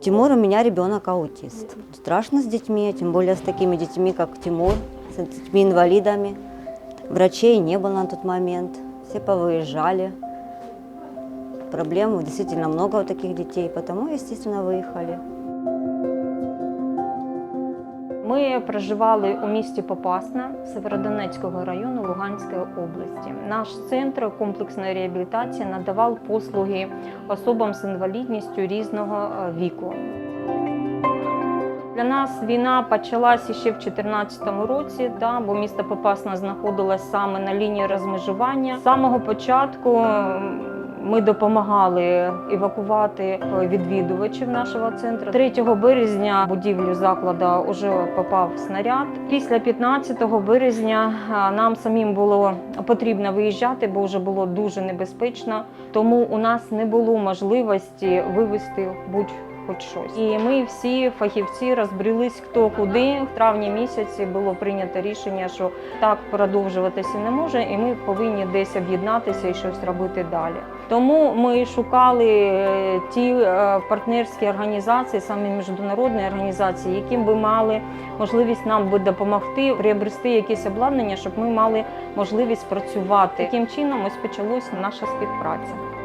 Тимур у меня ребенок аутист. Страшно с детьми, тем более с такими детьми, как Тимур, с детьми-инвалидами. Врачей не было на тот момент, все повыезжали. Проблем действительно много у таких детей, потому, естественно, выехали. Ми проживали у місті Попасна Северодонецького району Луганської області. Наш центр комплексної реабілітації надавав послуги особам з інвалідністю різного е, віку. Для нас війна почалася ще в 2014 році, да, бо місто Попасна знаходилось саме на лінії розмежування. З самого початку ми допомагали евакувати е, відвідувачів нашого центру. 3 березня будівлю закладу вже попав снаряд. Після 15 березня е, нам самим було потрібно виїжджати, бо вже було дуже небезпечно. Тому у нас не було можливості вивезти будь хоч щось. І ми всі фахівці розбрілись хто куди. В травні місяці було прийнято рішення, що так продовжуватися не може, і ми повинні десь об'єднатися і щось робити далі. Тому ми шукали е, ті е, партнерські організації, саме міжнародні організації, які би мали можливість нам би допомогти приобрести якесь обладнання, щоб ми мали можливість працювати. Таким чином ось почалась наша співпраця.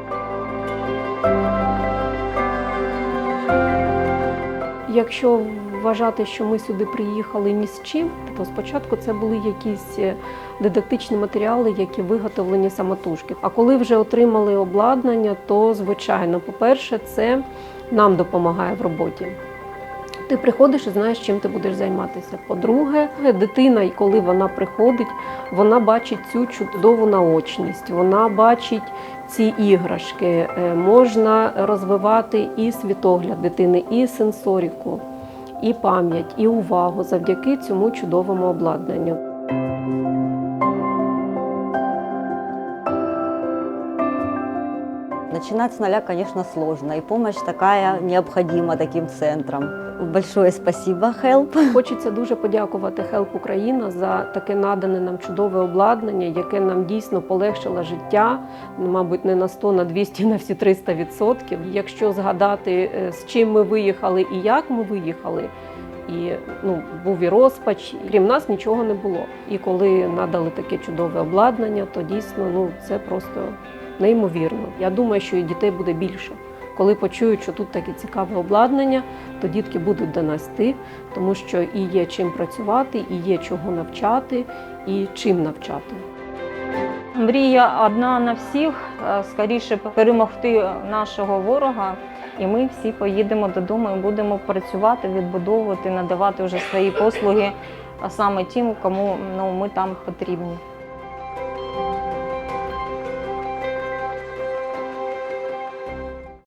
Якщо вважати, що ми сюди приїхали ні з чим, то спочатку це були якісь е, дидактичні матеріали, які виготовлені самотужки. А коли вже отримали обладнання, то звичайно, по-перше, це нам допомагає в роботі. Ти приходиш і знаєш, чим ти будеш займатися. По-друге, дитина, коли вона приходить, вона бачить цю чудову наочність, вона бачить ці іграшки. Е, Можна розвивати і світогляд дитини, і сенсоріку, і пам'ять, і увагу завдяки цьому чудовому обладнанню. Начинать с нуля, конечно, сложно, и помощь такая необходима таким центрам. Большое спасибо, Help. Хочеться дуже подякувати Help Україна за таке надане нам чудове обладнання, яке нам дійсно полегшило життя, ну, мабуть, не на 100, на 200, на всі 300 відсотків. Якщо згадати, е, з чим ми виїхали і як ми виїхали, і ну, був і розпач, крім нас нічого не було. І коли надали таке чудове обладнання, то дійсно ну, це просто неймовірно. Я думаю, що і дітей буде більше. Коли почують, що тут таке цікаве обладнання, то дітки будуть до нас йти, тому що і є чим працювати, і є чого навчати, і чим навчати. Мрія одна на всіх е, скоріше перемогти нашого ворога. І ми всі поїдемо додому і будемо працювати, відбудовувати, надавати вже свої послуги, саме тим, кому ну, ми там потрібні.